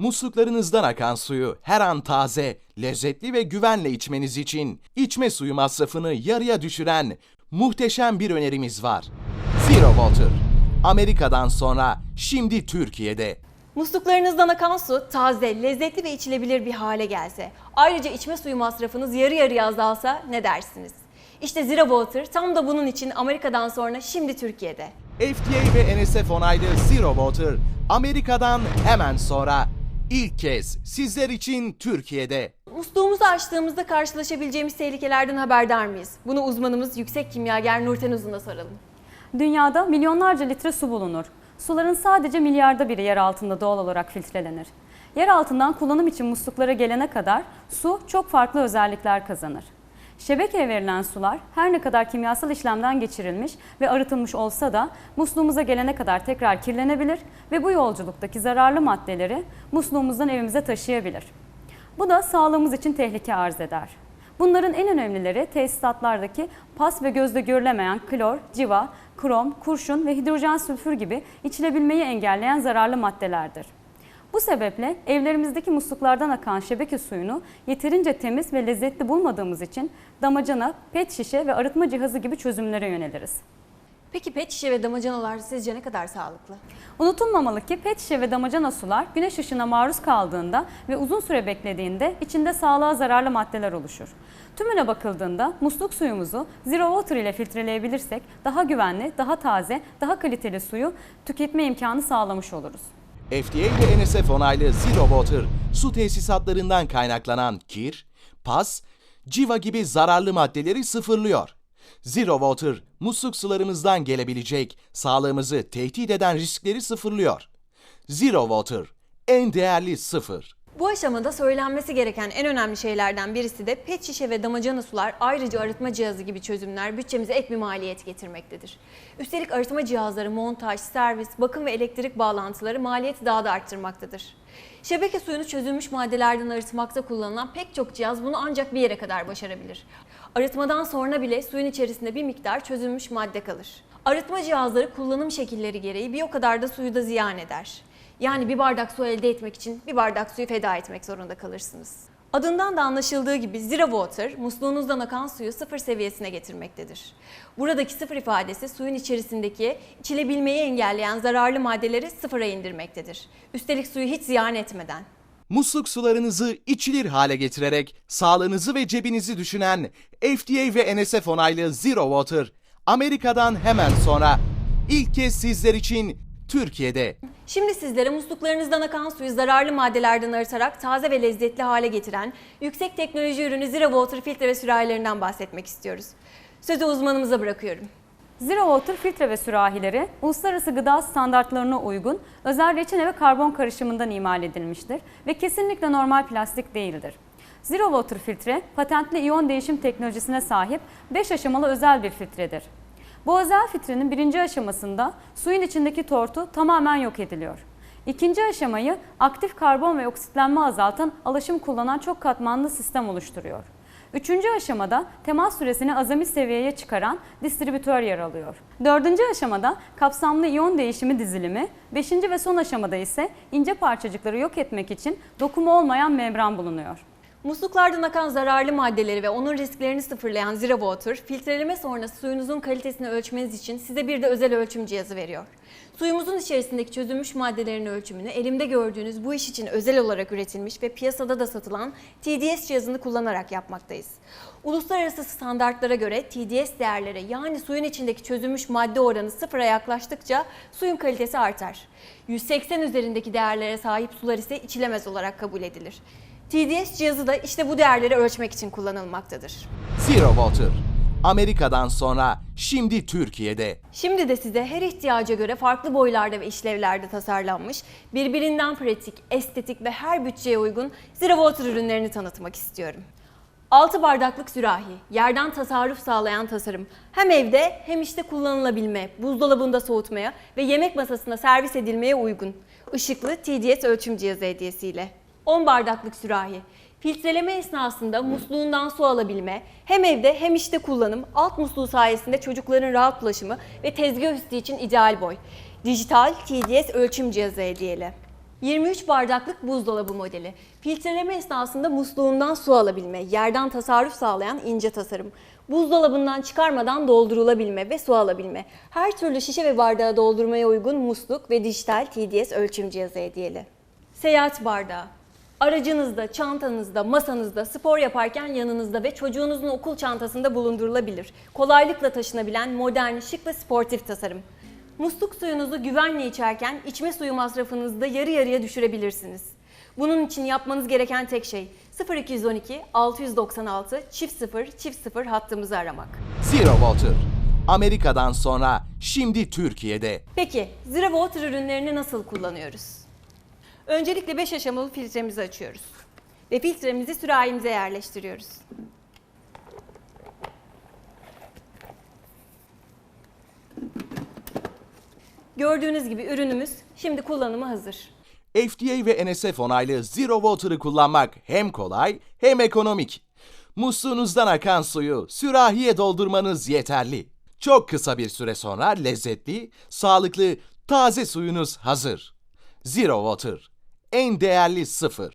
Musluklarınızdan akan suyu her an taze, lezzetli ve güvenle içmeniz için içme suyu masrafını yarıya düşüren muhteşem bir önerimiz var. Zero Water. Amerika'dan sonra şimdi Türkiye'de. Musluklarınızdan akan su taze, lezzetli ve içilebilir bir hale gelse, ayrıca içme suyu masrafınız yarı yarıya azalsa ne dersiniz? İşte Zero Water tam da bunun için Amerika'dan sonra şimdi Türkiye'de. FDA ve NSF onaylı Zero Water Amerika'dan hemen sonra ilk kez sizler için Türkiye'de. Musluğumuzu açtığımızda karşılaşabileceğimiz tehlikelerden haberdar mıyız? Bunu uzmanımız yüksek kimyager Nurten Uzun'a soralım. Dünyada milyonlarca litre su bulunur. Suların sadece milyarda biri yer altında doğal olarak filtrelenir. Yer altından kullanım için musluklara gelene kadar su çok farklı özellikler kazanır. Şebekeye verilen sular her ne kadar kimyasal işlemden geçirilmiş ve arıtılmış olsa da musluğumuza gelene kadar tekrar kirlenebilir ve bu yolculuktaki zararlı maddeleri musluğumuzdan evimize taşıyabilir. Bu da sağlığımız için tehlike arz eder. Bunların en önemlileri tesisatlardaki pas ve gözle görülemeyen klor, civa, krom, kurşun ve hidrojen sülfür gibi içilebilmeyi engelleyen zararlı maddelerdir. Bu sebeple evlerimizdeki musluklardan akan şebeke suyunu yeterince temiz ve lezzetli bulmadığımız için damacana, pet şişe ve arıtma cihazı gibi çözümlere yöneliriz. Peki pet şişe ve damacanalar sizce ne kadar sağlıklı? Unutulmamalı ki pet şişe ve damacana sular güneş ışığına maruz kaldığında ve uzun süre beklediğinde içinde sağlığa zararlı maddeler oluşur. Tümüne bakıldığında musluk suyumuzu zero water ile filtreleyebilirsek daha güvenli, daha taze, daha kaliteli suyu tüketme imkanı sağlamış oluruz. FDA ve NSF onaylı Zero Water su tesisatlarından kaynaklanan kir, pas, civa gibi zararlı maddeleri sıfırlıyor. Zero Water musluk sularımızdan gelebilecek sağlığımızı tehdit eden riskleri sıfırlıyor. Zero Water en değerli sıfır. Bu aşamada söylenmesi gereken en önemli şeylerden birisi de pet şişe ve damacana sular ayrıca arıtma cihazı gibi çözümler bütçemize ek bir maliyet getirmektedir. Üstelik arıtma cihazları montaj, servis, bakım ve elektrik bağlantıları maliyeti daha da arttırmaktadır. Şebeke suyunu çözülmüş maddelerden arıtmakta kullanılan pek çok cihaz bunu ancak bir yere kadar başarabilir. Arıtmadan sonra bile suyun içerisinde bir miktar çözülmüş madde kalır. Arıtma cihazları kullanım şekilleri gereği bir o kadar da suyu da ziyan eder. Yani bir bardak su elde etmek için bir bardak suyu feda etmek zorunda kalırsınız. Adından da anlaşıldığı gibi Zero Water, musluğunuzdan akan suyu sıfır seviyesine getirmektedir. Buradaki sıfır ifadesi suyun içerisindeki içilebilmeyi engelleyen zararlı maddeleri sıfıra indirmektedir. Üstelik suyu hiç ziyan etmeden. Musluk sularınızı içilir hale getirerek sağlığınızı ve cebinizi düşünen FDA ve NSF onaylı Zero Water Amerika'dan hemen sonra ilk kez sizler için Türkiye'de. Şimdi sizlere musluklarınızdan akan suyu zararlı maddelerden arıtarak taze ve lezzetli hale getiren yüksek teknoloji ürünü Zero Water filtre ve sürahilerinden bahsetmek istiyoruz. Sözü uzmanımıza bırakıyorum. Zero Water filtre ve sürahileri uluslararası gıda standartlarına uygun özel reçine ve karbon karışımından imal edilmiştir ve kesinlikle normal plastik değildir. Zero Water filtre patentli iyon değişim teknolojisine sahip 5 aşamalı özel bir filtredir. Bu özel filtrenin birinci aşamasında suyun içindeki tortu tamamen yok ediliyor. İkinci aşamayı aktif karbon ve oksitlenme azaltan alaşım kullanan çok katmanlı sistem oluşturuyor. Üçüncü aşamada temas süresini azami seviyeye çıkaran distribütör yer alıyor. Dördüncü aşamada kapsamlı iyon değişimi dizilimi, beşinci ve son aşamada ise ince parçacıkları yok etmek için dokumu olmayan membran bulunuyor. Musluklardan akan zararlı maddeleri ve onun risklerini sıfırlayan Zero Water, filtreleme sonrası suyunuzun kalitesini ölçmeniz için size bir de özel ölçüm cihazı veriyor. Suyumuzun içerisindeki çözülmüş maddelerin ölçümünü elimde gördüğünüz bu iş için özel olarak üretilmiş ve piyasada da satılan TDS cihazını kullanarak yapmaktayız. Uluslararası standartlara göre TDS değerleri yani suyun içindeki çözülmüş madde oranı sıfıra yaklaştıkça suyun kalitesi artar. 180 üzerindeki değerlere sahip sular ise içilemez olarak kabul edilir. TDS cihazı da işte bu değerleri ölçmek için kullanılmaktadır. Zero Water Amerika'dan sonra şimdi Türkiye'de. Şimdi de size her ihtiyaca göre farklı boylarda ve işlevlerde tasarlanmış, birbirinden pratik, estetik ve her bütçeye uygun Zero Water ürünlerini tanıtmak istiyorum. 6 bardaklık sürahi, yerden tasarruf sağlayan tasarım. Hem evde hem işte kullanılabilme, buzdolabında soğutmaya ve yemek masasında servis edilmeye uygun. Işıklı TDS ölçüm cihazı hediyesiyle. 10 bardaklık sürahi. Filtreleme esnasında musluğundan su alabilme, hem evde hem işte kullanım, alt musluğu sayesinde çocukların rahat ulaşımı ve tezgah üstü için ideal boy. Dijital TDS ölçüm cihazı hediyeli. 23 bardaklık buzdolabı modeli. Filtreleme esnasında musluğundan su alabilme, yerden tasarruf sağlayan ince tasarım. Buzdolabından çıkarmadan doldurulabilme ve su alabilme. Her türlü şişe ve bardağı doldurmaya uygun musluk ve dijital TDS ölçüm cihazı hediyeli. Seyahat bardağı. Aracınızda, çantanızda, masanızda, spor yaparken yanınızda ve çocuğunuzun okul çantasında bulundurulabilir. Kolaylıkla taşınabilen modern, şık ve sportif tasarım. Musluk suyunuzu güvenle içerken içme suyu masrafınızı da yarı yarıya düşürebilirsiniz. Bunun için yapmanız gereken tek şey 0212 696 çift 0 çift 0 hattımızı aramak. Zero Water. Amerika'dan sonra şimdi Türkiye'de. Peki Zero Water ürünlerini nasıl kullanıyoruz? Öncelikle 5 aşamalı filtremizi açıyoruz. Ve filtremizi sürahimize yerleştiriyoruz. Gördüğünüz gibi ürünümüz şimdi kullanıma hazır. FDA ve NSF onaylı Zero Water'ı kullanmak hem kolay hem ekonomik. Musluğunuzdan akan suyu sürahiye doldurmanız yeterli. Çok kısa bir süre sonra lezzetli, sağlıklı, taze suyunuz hazır. Zero Water. En değerli sıfır.